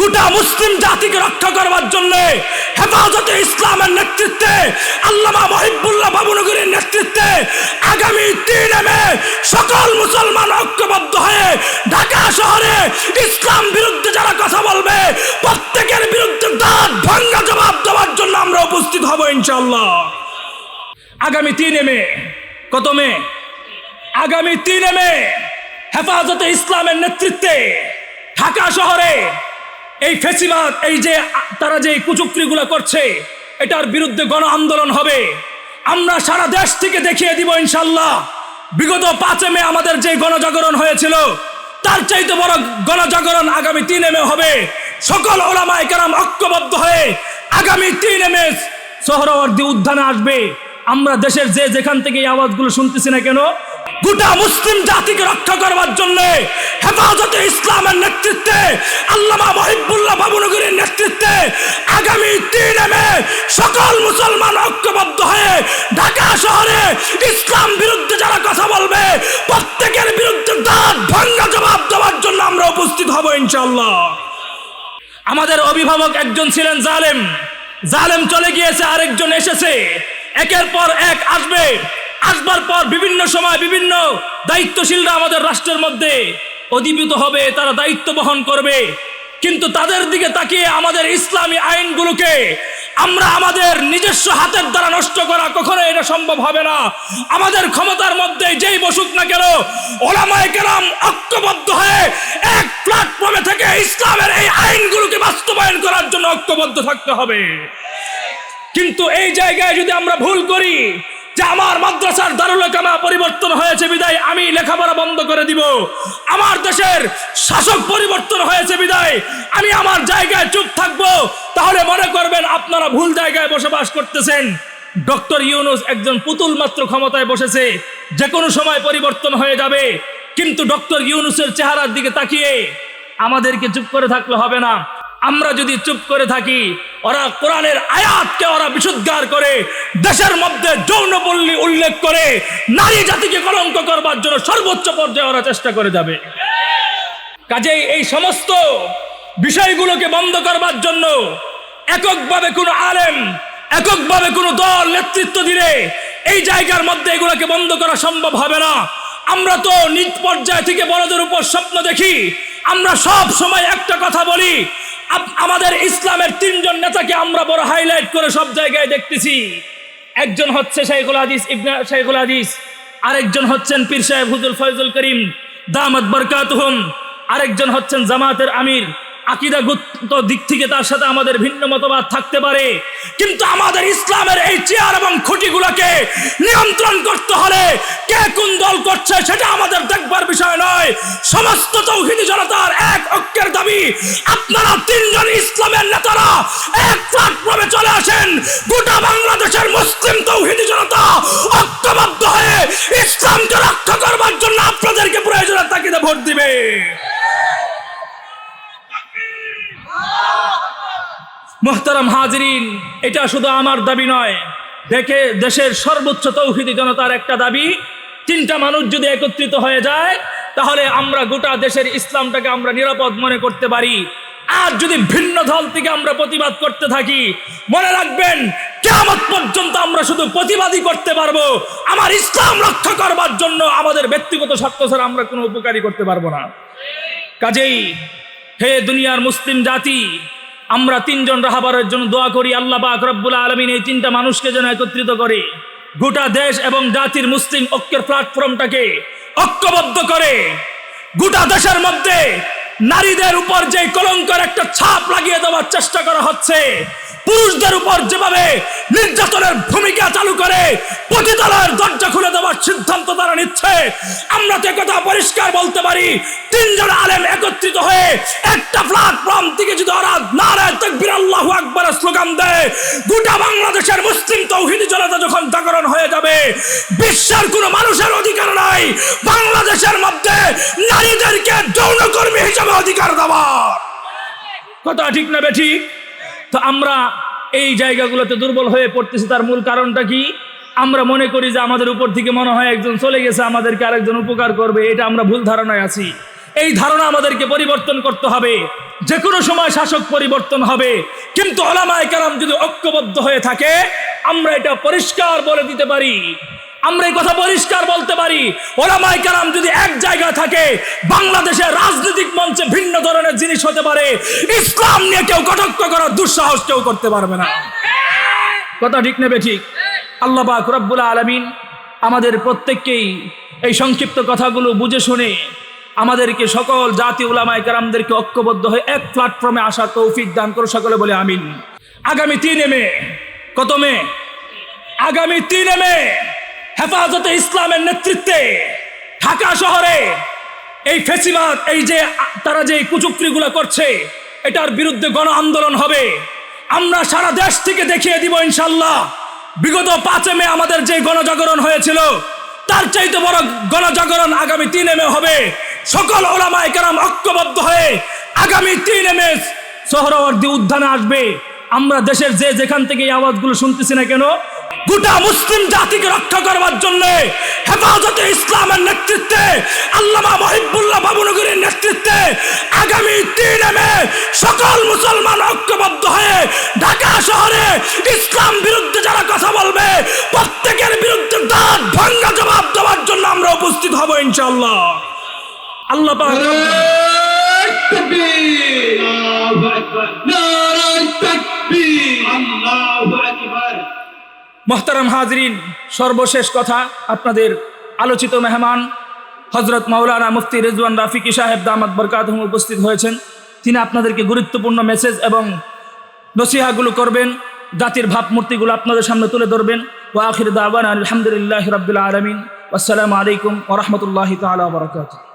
গোটা মুসলিম জাতিকে রক্ষা করবার জন্য হেফাজতে ইসলামের নেতৃত্বে, আল্লামা মহিবুল্লাহ বাবুনগরীর নেতৃত্বে আগামী তিন মে সকল মুসলমান ঐক্যবদ্ধ হয়ে ঢাকা শহরে ইসলাম বিরুদ্ধে যারা কথা বলবে, প্রত্যেকের বিরুদ্ধে দাঁত ভাঙ্গা জবাব দেওয়ার জন্য আমরা উপস্থিত হব ইনশাল্লাহ আগামী তিন মে, কত মে? আগামী তিন মে হেফাজতে ইসলামের নেতৃত্বে ঢাকা শহরে এই ফেসিবাদ, এই যে তারা যে কুচুক্রিগুলো করছে, এটার বিরুদ্ধে গণ আন্দোলন হবে। আমরা সারা দেশ থেকে দেখিয়ে দিব ইনশাল্লাহ বিগত পাঁচে মে আমাদের যে গণজাগরণ হয়েছিল, তার চাইতে বড় গণজাগরণ আগামী তিন মে হবে। সকল ওলামায় কেরাম ঐক্যবদ্ধ হয়ে আগামী তিন মে সোহরাওয়ার্দী উদ্যানে আসবে। আমরা দেশের যে যেখান থেকে এই আওয়াজগুলো শুনতেছি না কেন গোটা মুসলিম জাতিকে রক্ষা করবার জন্য হেফাজতে ইসলামের নেতৃত্বে, আল্লামা মহিবুল্লাহ বাবুনগরীর নেতৃত্বে আগামী তিন মে সকল মুসলমান ঐক্যবদ্ধ হয়ে ঢাকা শহরে ইসলাম বিরুদ্ধে যারা কথা বলবে, প্রত্যেকের বিরুদ্ধে দাঁত ভাঙ্গা জবাব দেওয়ার জন্য আমরা উপস্থিত হব ইনশাল্লাহ আমাদের অভিভাবক একজন ছিলেন জালেম জালেম চলে গিয়েছে, আরেকজন এসেছে। একের পর এক আসবে। আসবার পর বিভিন্ন সময় বিভিন্ন দায়িত্বশীলরা আমাদের রাষ্ট্রের মধ্যে অধিভূত হবে, তারা দায়িত্ব বহন করবে। কিন্তু তাদের দিকে তাকিয়ে আমাদের ইসলামী আইনগুলোকে আমরা আমাদের নিজস্ব হাতের দ্বারা নষ্ট করা কখনো এটা সম্ভব হবে না। আমাদের ক্ষমতার মধ্যে যেই বসুক না কেন, ওলামায় কেরাম ঐক্যবদ্ধ হয়ে এক প্ল্যাটফর্মে থেকে ইসলামের এই আইনগুলোকে বাস্তবায়ন করার জন্য ঐক্যবদ্ধ থাকতে হবে। কিন্তু এই জায়গায় যদি আমরা ভুল করি যে আমার মাদ্রাসার দারুল কামা পরিবর্তন হয়েছে বিদায়, আমি লেখাপড়া বন্ধ করে দিব। আমার দেশের শাসক পরিবর্তন হয়েছে বিদায়, আমি আমার জায়গায় চুপ থাকব। তাহলে মনে করবেন আপনারা ভুল জায়গায় বসবাস করতেছেন। ডক্টর ইউনুস একজন পুতুল মাত্র ক্ষমতায় বসেছে, যে কোনো সময় পরিবর্তন হয়ে যাবে। কিন্তু ডক্টর ইউনুসের চেহারার দিকে তাকিয়ে আমাদেরকে চুপ করে থাকলে হবে না। আমরা যদি চুপ করে থাকি, ওরা কোরআনের আয়াতকে ওরা বিশুদ্ধার করে, দেশের মধ্যে যৌনপল্লী উল্লেখ করে, নারী জাতিকে কলঙ্ক করবার জন্য সর্বোচ্চ পর্যায়ে ওরা চেষ্টা করে যাবে। কাজেই এই সমস্ত বিষয়গুলোকে বন্ধ করবার জন্য এককভাবে কোনো আলেম, এককভাবে কোনো দল নেতৃত্ব দিলে এই জায়গার মধ্যে এগুলোকে বন্ধ করা সম্ভব হবে না। আমরা তো নিজ পর্যায় থেকে বড়দের উপর স্বপ্ন দেখি। আমরা সব সময় একটা কথা বলি আমাদের ইসলামের তিনজন নেতাকে আমরা বড় হাইলাইট করে সব জায়গায় দেখতেছি। একজন হচ্ছে শাইখুল হাদিস ইবনা শাইখুল হাদিস, আরেকজন হচ্ছেন পীর সাহেব হুজুর ফয়জুল করিম, দামত বরকাতুহুম। আরেকজন হচ্ছেন জামাতের আমির। আকিদাগত দিক থেকে তার সাথে আমাদের ভিন্ন মতবাদ থাকতে পারে। কিন্তু আমাদের ইসলামের এই চেয়ার এবং খুঁটিগুলোকে নিয়ন্ত্রণ করতে হলে কে কোন দল করছে সেটা আমাদের দেখবার বিষয় নয়। সমস্ত তৌহিদি জনতার এক ঐক্যের দাবি, আপনারা তিনজন ইসলামের নেতারা এক প্ল্যাটফর্মে চলে আসেন গোটা বাংলাদেশের মুসলিম তৌহিদি জনতা ঐক্যবদ্ধ হয়ে ইসলামকে রক্ষা করবার জন্য আপনাদেরকে প্রয়োজনের তাকিদে ভোট দিবে। মোহতারাম হাজরিন, এটা শুধু আমার দাবি নয়। দেখে দেশের সর্বোচ্চ তৌহিদি জনতার একটা দাবি, তিনটা মানুষ যদি একত্রিত হয়ে যায়, তাহলে আমরা গোটা দেশের ইসলামটাকে আমরা নিরাপদ মনে করতে পারি। আর যদি ভিন্ন দল থেকে আমরা প্রতিবাদ করতে থাকি, মনে রাখবেন কেমন পর্যন্ত আমরা শুধু প্রতিবাদই করতে পারব। আমার ইসলাম রক্ষা করবার জন্য আমাদের ব্যক্তিগত স্বার্থ ছাড়া আমরা কোনো উপকারী করতে পারব না। কাজেই হে দুনিয়ার মুসলিম জাতি, আমরা তিনজন রাহাবারের জন্য দোয়া করি, আল্লাহ পাক রব্বুল আলমিন এই তিনটা মানুষকে যেন একত্রিত করে, গোটা দেশ এবং জাতির মুসলিম ঐক্যের প্ল্যাটফর্মটাকে ঐক্যবদ্ধ করে, গোটা দেশের মধ্যে নারীদের উপর যে কলঙ্কর একটা ছাপ লাগিয়ে দেওয়ার চেষ্টা করা হচ্ছে পুরুষদের উপর যেভাবে নির্যাতনের ভূমিকা চালু করে, পতিতালয়ের দরজা খুলে দেওয়ার সিদ্ধান্ত তারা নিচ্ছে। আমরা তো কথা পরিষ্কার বলতে পারি, তিনজন আলেম একত্রিত হয়ে একটা প্ল্যাটফর্ম থেকে যদি ওরা নারায় তকবির, আল্লাহ আকবরের স্লোগান দেয়, গোটা বাংলাদেশের মুসলিম তৌহিদি জনতা যখন জাগরণ হয়ে যাবে, বিশ্বের কোনো মানুষের অধিকার নাই, বাংলাদেশের মধ্যে নারীদেরকে যৌনকর্মী হিসাবে অধিকার দেওয়ার। কথা ঠিক না বেঠিক তো আমরা এই জায়গাগুলোতে দুর্বল হয়ে পড়তেছি, তার মূল কারণটা কি? আমরা মনে করি যে আমাদের উপর থেকে মনে হয় একজন চলে গেছে, আমাদেরকে আরেকজন উপকার করবে, এটা আমরা ভুল ধারণায় আছি। এই ধারণা আমাদেরকে পরিবর্তন করতে হবে যে কোনো সময় শাসক পরিবর্তন হবে। কিন্তু ওলামায় কালাম যদি ঐক্যবদ্ধ হয়ে থাকে, আমরা এটা পরিষ্কার বলে দিতে পারি। আমরা এই কথা পরিষ্কার বলতে পারি। ওলামায় কালাম যদি এক জায়গায় থাকে বাংলাদেশের রাজনৈতিক মঞ্চে ভিন্ন ধরনের জিনিস হতে পারে। ইসলাম নিয়ে কেউ কটাক্ষ করার দুঃসাহস কেউ করতে পারবে না। কথা ঠিক নেবে ঠিক? আল্লাহ রব্বুল আলমিন আমাদের প্রত্যেককেই এই সংক্ষিপ্ত কথাগুলো বুঝে শুনে আমাদেরকে সকল জাতি উলামায় কারামদেরকে ঐক্যবদ্ধ হয়ে এক প্ল্যাটফর্মে আসার তৌফিক দান করো সকলে বলে আমিন। আগামী তিনে মে, কত মে? আগামী তিনে মে হেফাজতে ইসলামের নেতৃত্বে ঢাকা শহরে এই ফেসিবাদ, এই যে তারা যে কুচুক্রিগুলো করছে, এটার বিরুদ্ধে গণ আন্দোলন হবে। আমরা সারা দেশ থেকে দেখিয়ে দিব ইনশাল্লাহ বিগত পাঁচে মে আমাদের যে গণজাগরণ হয়েছিল, তার চাইতে বড় গণজাগরণ আগামী তিন মে হবে। সকল ওলামায় কেরাম ঐক্যবদ্ধ হয়ে আগামী তিন মে সোহরাওয়ার্দী উদ্যানে আসবে। আমরা দেশের যে যেখান থেকে এই আওয়াজগুলো শুনতেছি না কেন গোটা মুসলিম জাতিকে রক্ষা করবার জন্য হেফাজতে ইসলামের নেতৃত্বে আল্লামা মহিবুল্লাহ বাবুনগরীর নেতৃত্বে আগামী তিন মে সকল মুসলমান ঐক্যবদ্ধ হয়ে ঢাকা শহরে ইসলাম বিরুদ্ধে যারা কথা বলবে প্রত্যেকের বিরুদ্ধে দাঁত ভাঙ্গা জবাব দেওয়ার জন্য আমরা উপস্থিত হব ইনশাল্লাহ আল্লাহ পাক মোহতারাম হাজরিন, সর্বশেষ কথা আপনাদের আলোচিত মেহমান হজরত মাওলানা মুফতি রেজওয়ান রাফিকি সাহেব দামাত বরকাত উপস্থিত হয়েছেন। তিনি আপনাদেরকে গুরুত্বপূর্ণ মেসেজ এবং নসিহাগুলো করবেন, জাতির ভাবমূর্তিগুলো আপনাদের সামনে তুলে ধরবেন। ও আখির দাওয়ান আলহামদুলিল্লাহ রবিল আলমিন। আসসালামু আলাইকুম ওরহমতুল্লাহ তালা বরকাত